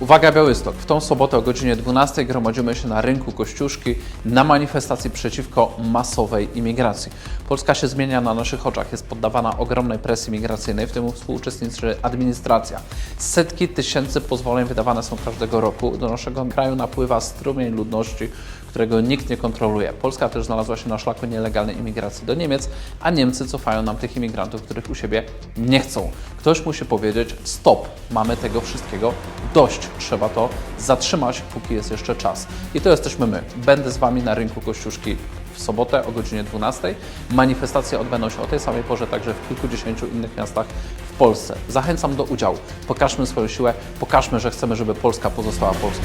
Uwaga Białystok, w tą sobotę o godzinie 12 gromadzimy się na rynku Kościuszki na manifestacji przeciwko masowej imigracji. Polska się zmienia na naszych oczach, jest poddawana ogromnej presji migracyjnej, w tym współuczestniczy administracja. Setki tysięcy pozwoleń wydawane są każdego roku. Do naszego kraju napływa strumień ludności, którego nikt nie kontroluje. Polska też znalazła się na szlaku nielegalnej imigracji do Niemiec, a Niemcy cofają nam tych imigrantów, których u siebie nie chcą. Ktoś musi powiedzieć: stop, mamy tego wszystkiego dość. Trzeba to zatrzymać, póki jest jeszcze czas. I to jesteśmy my. Będę z Wami na rynku Kościuszki w sobotę o godzinie 12. Manifestacje odbędą się o tej samej porze także w kilkudziesięciu innych miastach w Polsce. Zachęcam do udziału. Pokażmy swoją siłę, pokażmy, że chcemy, żeby Polska pozostała Polską.